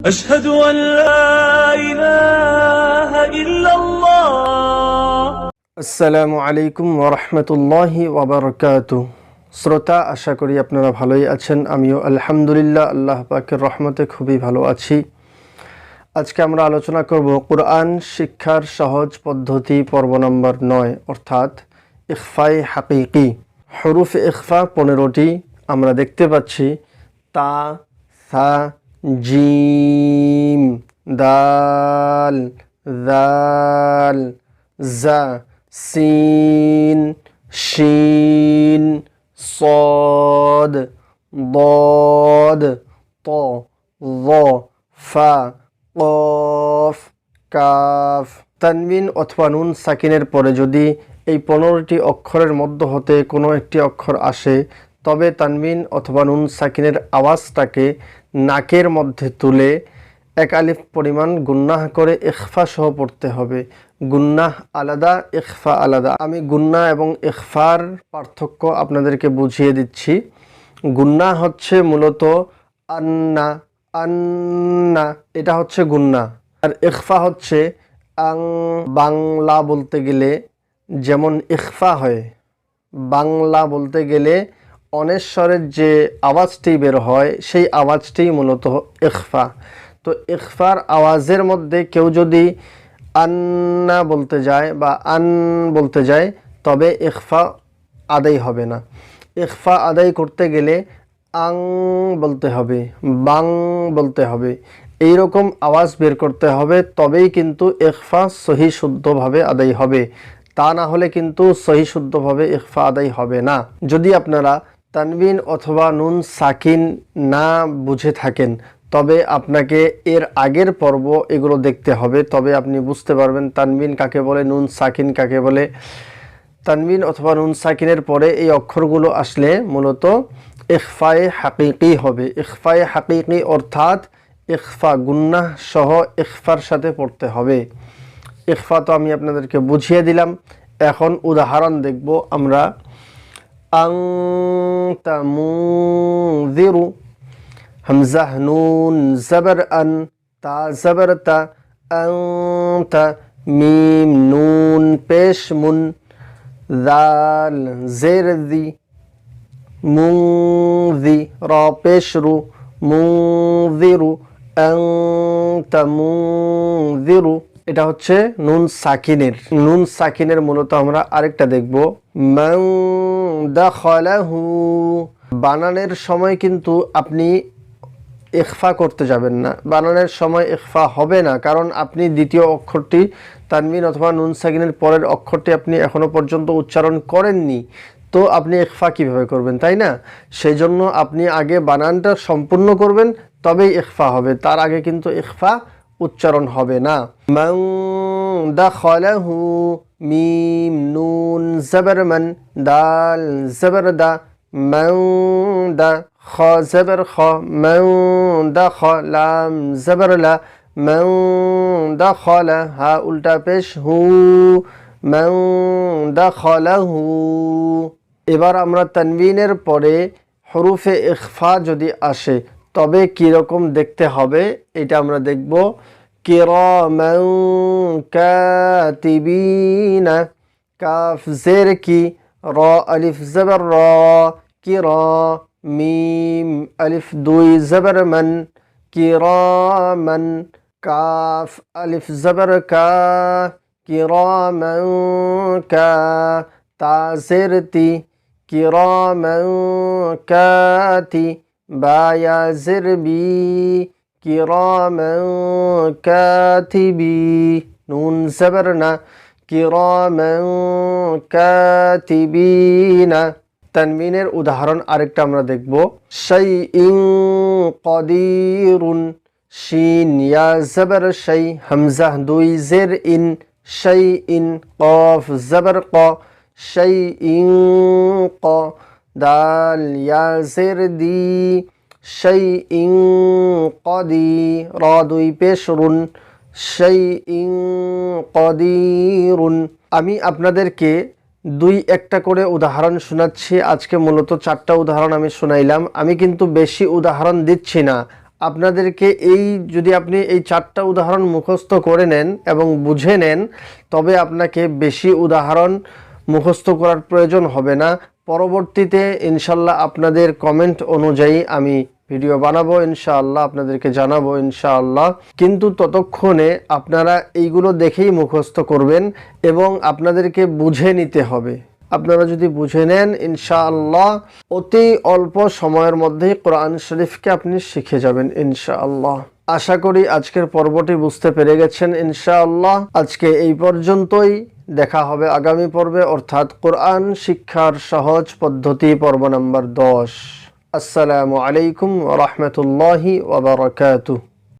أشهد أن لا إله إلا الله আসসালামু আলাইকুম ওরহমতুল্লাহি ওবরকাত শ্রোতা আশা করি আপনারা ভালোই আছেন আমিও আলহামদুলিল্লাহ আল্লাহ পাকের রহমতে খুবই ভালো আছি আজকে আমরা আলোচনা করব কোরআন শিক্ষার সহজ পদ্ধতি পর্ব নম্বর নয় অর্থাৎ ইখফাই হাকিকি হরুফ ইখফা পনেরোটি আমরা দেখতে পাচ্ছি তা সা জিম দাল দাল জা সিন শিন صاد ضاد ط ظ ফা কফ কাফ তানবিন অথবা নুন সাকিনের পরে যদি এই পনেরোটি অক্ষরের মধ্য হতে কোনো একটি অক্ষর আসে তবে তানবিন অথবা নুন সাকিনের আওয়াজটাকে নাকের মধ্যে তুলে এক আলিফ পরিমাণ গুন্নাহ করে ইখফা সহ পড়তে হবে। গুন্নাহ আলাদা, ইখফা আলাদা। আমি গুন্না এবং ইখফার পার্থক্য আপনাদেরকে বুঝিয়ে দিচ্ছি। গুন্না হচ্ছে মূলত আন্না আন্না, এটা হচ্ছে গুন্না আর ইখফা হচ্ছে আং, বাংলা বলতে গেলে যেমন ইখফা হয়, বাংলা বলতে গেলে অনেশ্বরের যে আওয়াজটি বের হয়, সেই আওয়াজটি মূলত ইখফা। তো ইখফার আওয়াজের মধ্যে কেউ যদি আন্না বলতে যায় বা আন বলতে যায়, তবে ইখফা আদায় হবে না। ইখফা আদায় করতে গেলে আং বলতে হবে, বাং বলতে হবে। এই রকম আওয়াজ বের করতে হবে, তবেই কিন্তু ইখফা সহি শুদ্ধভাবে আদায় হবে। তা না হলে কিন্তু সহি শুদ্ধভাবে ইখফা আদায় হবে না। যদি আপনারা তানবিন অথবা নুন সাকিন না বুঝে থাকেন, তবে আপনাকে এর আগের পর্ব এগুলো দেখতে হবে। তবে আপনি বুঝতে পারবেন তানবিন কাকে বলে, নুন সাকিন কাকে বলে। তানবিন অথবা নুন সাকিনের পরে এই অক্ষরগুলো আসলে মূলত ইখফায়ে হাকিকি হবে। ইখফায়ে হাকিকি অর্থাৎ ইখফা গুন্নাহ সহ ইখফার সাথে পড়তে হবে। ইখফা তো আমি আপনাদেরকে বুঝিয়ে দিলাম। এখন উদাহরণ দেখব আমরা। أنت منذر. همزة نون زبر أن تا زبر تا. أنت ميم نون بيش من. ذال زير ذي منذي را بيش رو. منذر أنت منذر. এটা হচ্ছে নুন সাকিনের। নুন সাকিনের মূলত আমরা আরেকটা দেখব। দাখালাহু। বানানের সময় কিন্তু আপনি ইখফা করতে যাবেন না। বানানের সময় ইখফা হবে না, কারণ আপনি দ্বিতীয় অক্ষরটি তানমিন অথবা নুন সাকিনের পরের অক্ষরটি আপনি এখনও পর্যন্ত উচ্চারণ করেননি। তো আপনি ইখফা কীভাবে করবেন, তাই না? সেই জন্য আপনি আগে বানানটা সম্পূর্ণ করবেন, তবেই ইখফা হবে। তার আগে কিন্তু ইখফা উচ্চারণ হবে না। মান দাখালাহু মিম নুন জবর মান দাল জবর দা মান দা খ জবর খ মান দাখ লাম জবর লা মান দাখালা হা উল্টা পেশ হু মান দাখালাহু এবার আমরা তানবিনের পরে হরুফে ইখফা যদি আসে তবে কীরকম দেখতে হবে, এটা আমরা দেখব। কিরামান কাতিবিনা কাফ জের কি? র, আলিফ, জবর, র। কির, মিম, আলিফ, দুই, জবর, মান। কিরামান কাফ, আলিফ, জবর, কা। কিরামান কা। তা। জের তি কিরামান কাতি বায়া জিরবি কিরামান কাতিবি নুন জবরনা কিরামান কাতিবিনা তানমিনের উদাহরণ আরেকটা আমরা দেখব শাই ইং কদিরুন শিন জবর শাই হামজা দুই জের ইন শাই ইন কফ জবর ক শাই ইং ক দাল ইয়া জের দি শাই ইং কদি র দুই পেশরুন শাই ইং কদিরুন। আমি আপনাদেরকে দুই একটা করে উদাহরণ শোনাচ্ছি। আজকে মূলত চারটা উদাহরণ আমি শোনাইলাম। আমি কিন্তু বেশি উদাহরণ দিচ্ছি না। আপনাদেরকে এই যদি আপনি এই চারটা উদাহরণ মুখস্থ করে নেন এবং বুঝে নেন, তবে আপনাকে বেশি উদাহরণ মুখস্থ করার প্রয়োজন হবে না। পরবর্তীতে ইনশাল্লাহ আপনাদের কমেন্ট অনুযায়ী আমি ভিডিও বানাবো ইনশাআল্লাহ আপনাদেরকে জানাব ইনশাআল্লাহ কিন্তু ততক্ষণে আপনারা এইগুলো দেখেই মুখস্থ করবেন এবং আপনাদেরকে বুঝে নিতে হবে। আপনারা যদি বুঝে নেন ইনশাআল্লাহ অতি অল্প সময়ের মধ্যেই কোরআন শরীফকে আপনি শিখে যাবেন ইনশাআল্লাহ আশা করি আজকের পর্বটি বুঝতে পেরে গেছেন ইনশাআল্লাহ আজকে এই পর্যন্তই। দেখা হবে আগামী পর্বে, অর্থাৎ কোরআন শিক্ষার সহজ পদ্ধতি, পর্ব নম্বর দশ। আসসালামু আলাইকুম রহমতুল্লাহি ওবরাকাতুহ